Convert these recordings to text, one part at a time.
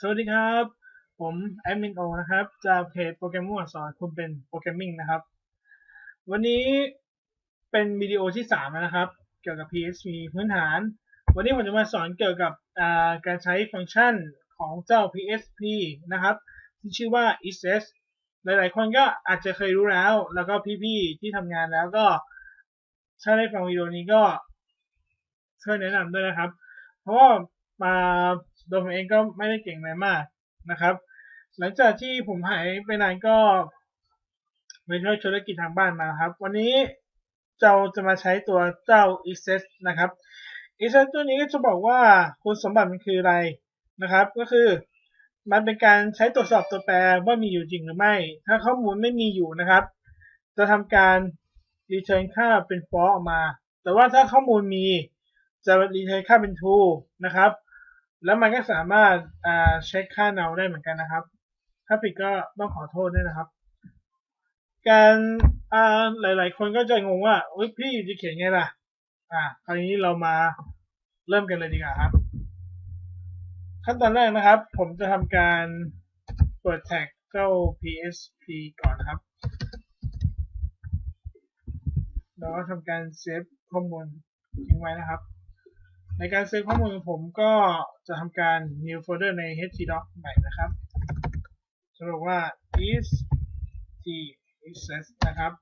สวัสดีครับ ผมแอดมินโอนะครับ จากเพจโปรแกรมมั่วสอนคุณเป็นโปรแกรมมิ่งนะครับ วันนี้เป็นวิดีโอที่3แล้วนะครับ เกี่ยวกับ PHP พื้นฐาน วันนี้ผมจะมาสอนเกี่ยวกับการใช้ฟังก์ชันของเจ้า PHP นะครับที่ชื่อว่า access หลาย ๆ คนก็อาจจะเคยรู้แล้ว แล้วก็พี่ ๆ ที่ทำงานแล้วก็ถ้าได้ฟังวิดีโอนี้ก็ช่วยแนะนำด้วยนะครับ เพราะว่ามา โดยผมเองก็ไม่ได้เก่งอะไรมากนะครับ หลังจากที่ผมหายไปนานก็ไปช่วยธุรกิจทางบ้านมาครับ วันนี้เราจะมาใช้ตัวเจ้า access นะครับ access ตัวนี้ก็จะบอกว่าคุณสมบัติมันคืออะไรนะครับ ก็คือมันเป็นการใช้ตรวจสอบตัวแปรว่ามีอยู่จริงหรือไม่ ถ้าข้อมูลไม่มีอยู่นะครับ จะทำการ return ค่าเป็น false ออกมา แต่ว่าถ้าข้อมูลมีจะ return ค่าเป็น true นะครับ แล้วมันก็สามารถเช็คค่าเนาได้เหมือนกันนะครับ ถ้าผิดก็ต้องขอโทษด้วยนะครับ การหลาย ๆ คนก็จะงงว่าพี่จะเขียนไงล่ะ อ่าคราวนี้เรามาเริ่มกันเลยดีกว่าครับ ขั้นตอนแรกนะครับ ผมจะทำการเปิดแท็กเจ้า PSP ก่อนนะครับแล้วก็ทำการเซฟข้อมูลทิ้งไว้นะครับ ในการเซฟข้อมูลของผมก็จะทำการ new folder ใน htdoc ใหม่นะครับจะบอกว่า is t access นะครับ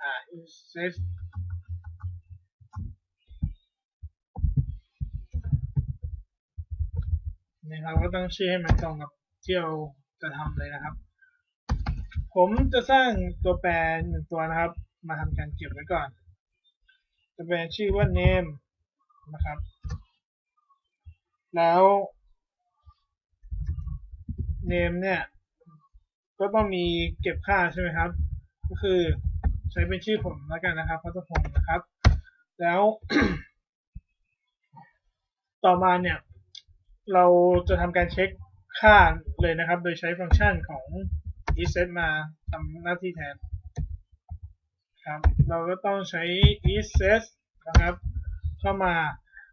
อ่า access นะครับก็ต้องชื่อให้มันตรงกับที่เราจะทำเลยนะครับ ผมจะสร้างตัวแปรหนึ่งตัวนะครับ มาทำการเก็บไว้ก่อนจะเป็นชื่อว่า name นะครับ แล้ว name เนี่ย ก็ต้องมีเก็บค่าใช่ไหมครับ ก็คือใช้เป็นชื่อผมแล้วกันนะครับพัทพงศ์นะครับ แล้ว ต่อมาเนี่ย เราจะทำการเช็คค่าเลยนะครับ โดยใช้ฟังก์ชันของ isset มาทำหน้าที่แทนครับ เราก็ต้องใช้ isset นะครับ เข้ามา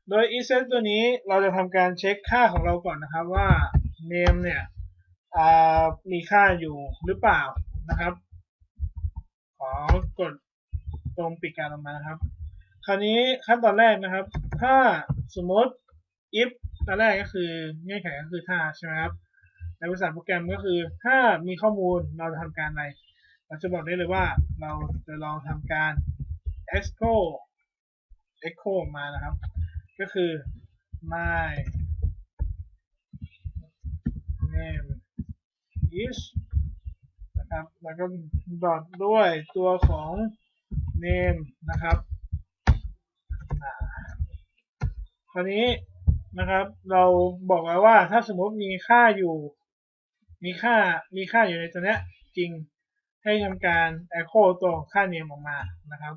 โดย isset ตัวนี้เราจะทำการเช็คค่าของเราก่อนนะครับว่า name เนี่ยมีค่าอยู่หรือเปล่านะครับ ขอกดตรงปิดการลงมานะครับ คราวนี้ขั้นตอนแรกนะครับ ถ้าสมมติ if ตอนแรกก็คือเงื่อนไขก็คือถ้าใช่ไหมครับในภาษาโปรแกรมก็คือ ถ้ามีข้อมูลเราจะทำการอะไร เราจะบอกได้เลยว่าเราจะลองทำการ echo echo มานะครับ ก็คือ my name is นะครับ แล้วก็ดอทด้วยตัวของ name นะครับคราวนี้นะครับ เราบอกไว้ว่าถ้าสมมติมีค่าอยู่ มีค่ามีค่าอยู่ในตัวนี้จริงให้ทำการ echo ตัวค่า name ออกมานะครับ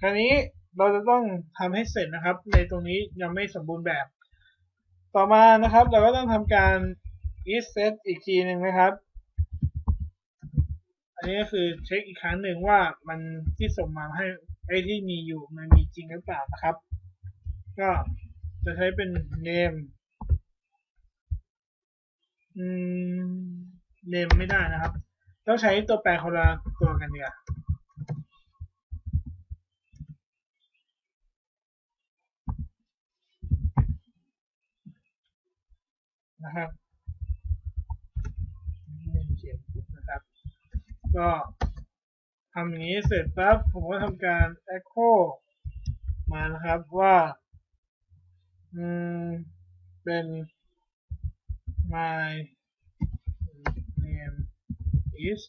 คราวนี้ เราจะต้องทำให้เสร็จนะครับ ในตรงนี้ยังไม่สมบูรณ์แบบ ต่อมานะครับ เราก็ต้องทำการ is set อีกทีหนึ่งนะครับ อันนี้ก็คือเช็คอีกครั้งหนึ่งว่ามันที่ส่งมาให้ไอ้ที่มีอยู่มันมีจริงหรือเปล่านะครับ ก็จะใช้เป็น name อืม name ไม่ได้นะครับ ต้องใช้ตัวแปรคนละตัวกันดีกว่า นะครับเขียนนะครับ ก็ทำอย่างนี้เสร็จปั๊บผมก็ทำการ echo มานะครับว่าอืมเป็น my name is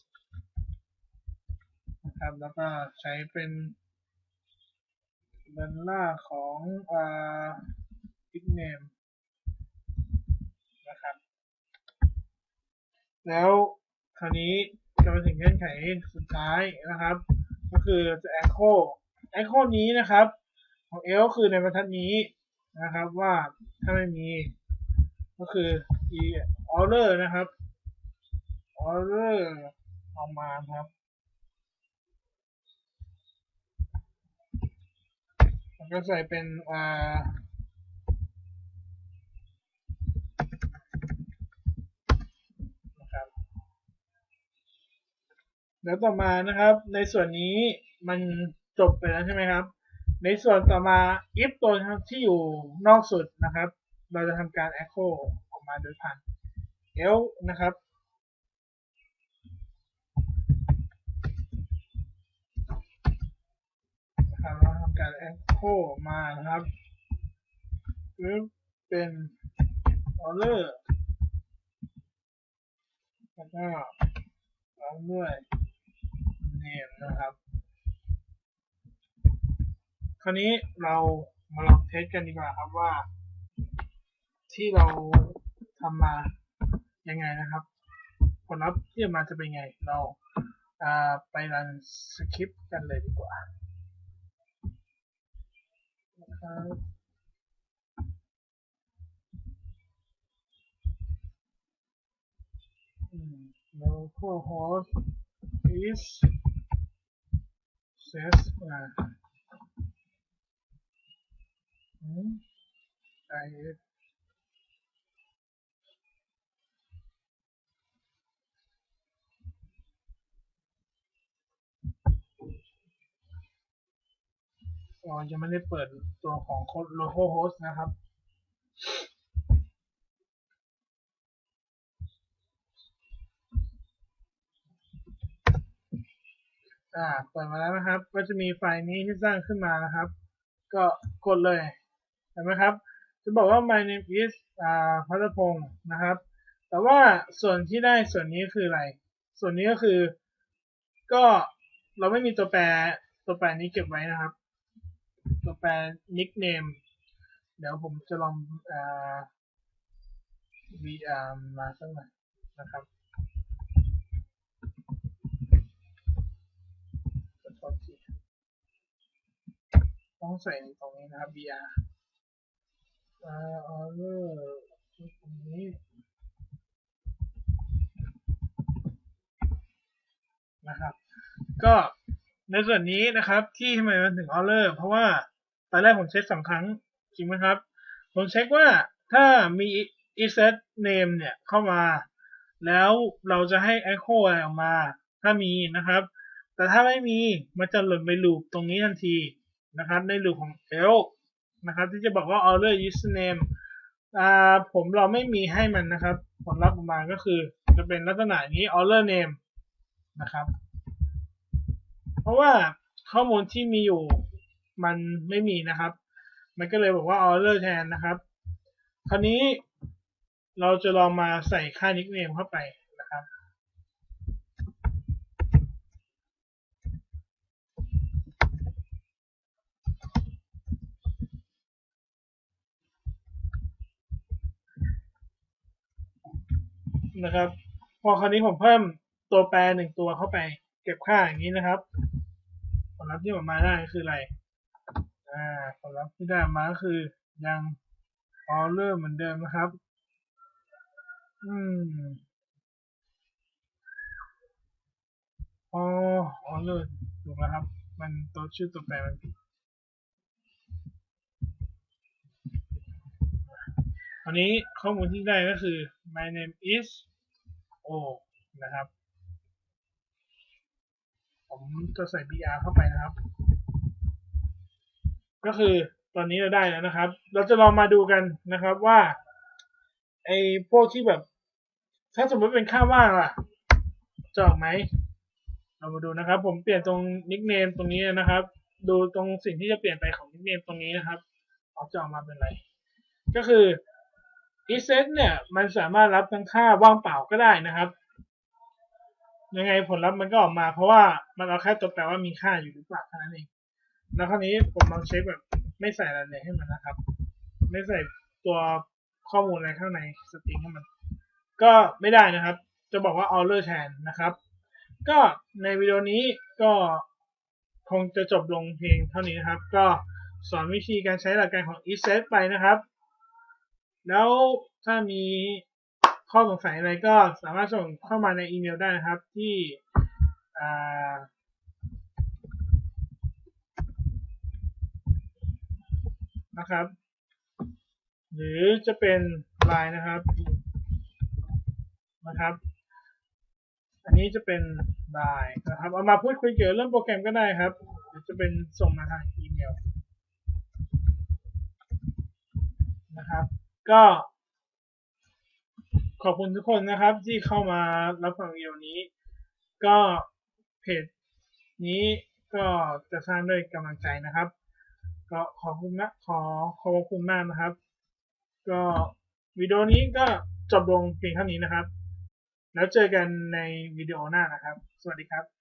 นะครับแล้วก็ใช้เป็นบันล่าของอ่า nickname นะครับ แล้วคราวนี้จะมาถึงเงื่อนไขสุดท้ายนะครับ ก็คือจะ echo echo นี้นะครับ ของ L ก็คือในบรรทัดนี้นะครับว่าถ้าไม่มี ก็คือ e order นะครับ order ออกมาครับแล้วก็ใส่เป็นอ่า แล้วต่อมานะครับ ในส่วนนี้มันจบไปแล้วใช่ไหมครับ ในส่วนต่อมา if ตัวครับที่อยู่นอกสุดนะครับ เราจะทำการ echo ออกมาโดยผ่าน L นะครับนะครับเราทำการ echo ออกมานะครับหรือเป็น order แล้วก็ตามด้วย name นะครับ คราวนี้เรามาลองเทสกันดีกว่าครับว่า ที่เราทำมายังไงนะครับ ผลลัพธ์ที่ออกมาจะเป็นไง เราไปรันสคริปต์กันเลยดีกว่านะครับอืม localhost is says อ่าอืม I อ๋อยังไม่ได้เปิดตัวของ localhost นะครับ อ่าเปิดมาแล้วนะครับ ก็จะมีไฟล์นี้ที่สร้างขึ้นมานะครับ ก็กดเลยเห็นไหมครับ จะบอกว่า my name is อ่าพัทพงศ์นะครับ แต่ว่าส่วนที่ได้ส่วนนี้คืออะไร ส่วนนี้ก็คือ ก็เราไม่มีตัวแปรตัวแปรนี้เก็บไว้นะครับ ตัวแปร nickname เดี๋ยวผมจะลองอ่า vr มาสักหน่อยนะครับ ขอโทษที ต้องใส่ตรงนี้นะครับ vr อ่า order ตรงนี้นะครับ ก็ในส่วนนี้นะครับที่ทำไมมันถึง order เพราะว่าตอนแรกผมเช็คสองครั้งจริงไหมครับ ผมเช็คว่าถ้ามี insert name เนี่ยเข้ามา แล้วเราจะให้ echo อะไรออกมา ถ้ามีนะครับ แต่ถ้าไม่มีมันจะหล่นไปลูปตรงนี้ทันที นะครับในลูปของ else นะครับที่จะบอกว่า order username อ่าผมเราไม่มีให้มันนะครับผลลัพธ์ออกมาก็คือจะเป็นลักษณะนี้ order name นะครับ เพราะว่าข้อมูลที่มีอยู่มันไม่มีนะครับ มันก็เลยบอกว่า order แทนนะครับ คราวนี้เราจะลองมาใส่ค่า nickname เข้าไป นะครับ พอคราวนี้ผมเพิ่มตัวแปรหนึ่งตัวเข้าไป เก็บค่าอย่างนี้นะครับ ผลลัพธ์ที่ออกมาได้คืออะไร อ่า ผลลัพธ์ที่ได้มาก็คือยังออเลอร์เหมือนเดิมนะครับ อืมอ๋อออเลอร์ถูกแล้วครับ มันตัวชื่อตัวแปรมันผิดอันนี้ข้อมูลที่ได้ก็คือ my name is o นะครับ ผมจะใส่ br เข้าไปนะครับ ก็คือตอนนี้เราได้แล้วนะครับ เราจะลองมาดูกันนะครับว่าไอ้พวกที่แบบ ถ้าสมมติเป็นค่าว่างล่ะจะออกไหมเรามาดูนะครับ ผมเปลี่ยนตรงนิกเนมตรงนี้นะครับ ดูตรงสิ่งที่จะเปลี่ยนไปของนิกเนมตรงนี้นะครับออกจะออกมาเป็นอะไร ก็คือ ESET เนี่ยมันสามารถรับทั้งค่าว่างเปล่าก็ได้นะครับ ยังไงผลลัพธ์มันก็ออกมา เพราะว่ามันเอาแค่ตัวแปลว่ามีค่าอยู่หรือเปล่าเท่านั้นเอง แล้วคราวนี้ผมลองเช็คแบบไม่ใส่อะไรให้มันนะครับ ไม่ใส่ตัวข้อมูลอะไรข้างในสตริงให้มัน ก็ไม่ได้นะครับ จะบอกว่า order แทนนะครับ ก็ในวิดีโอนี้ก็คงจะจบลงเพียงเท่านี้นะครับ ก็สอนวิธีการใช้หลักการของ ESET ไปนะครับ แล้วถ้ามีข้อสงสัยอะไรก็สามารถส่งเข้ามาในอีเมลได้นะครับที่นะครับ หรือจะเป็นไลน์นะครับนะครับ อันนี้จะเป็นบายนะครับ เอามาพูดคุยเกี่ยวกับเรื่องโปรแกรมก็ได้ครับ หรือจะเป็นส่งมาทางอีเมลนะครับ ก็ขอบคุณทุกคนนะครับ ที่เข้ามารับฟังวิดีโอนี้ ก็เพจนี้ก็จะสร้างด้วยกำลังใจนะครับ ก็ขอบคุณนะขอขอบคุณมากนะครับ ก็วิดีโอนี้ก็จบลงเพียงเท่านี้นะครับ แล้วเจอกันในวิดีโอหน้านะครับ สวัสดีครับ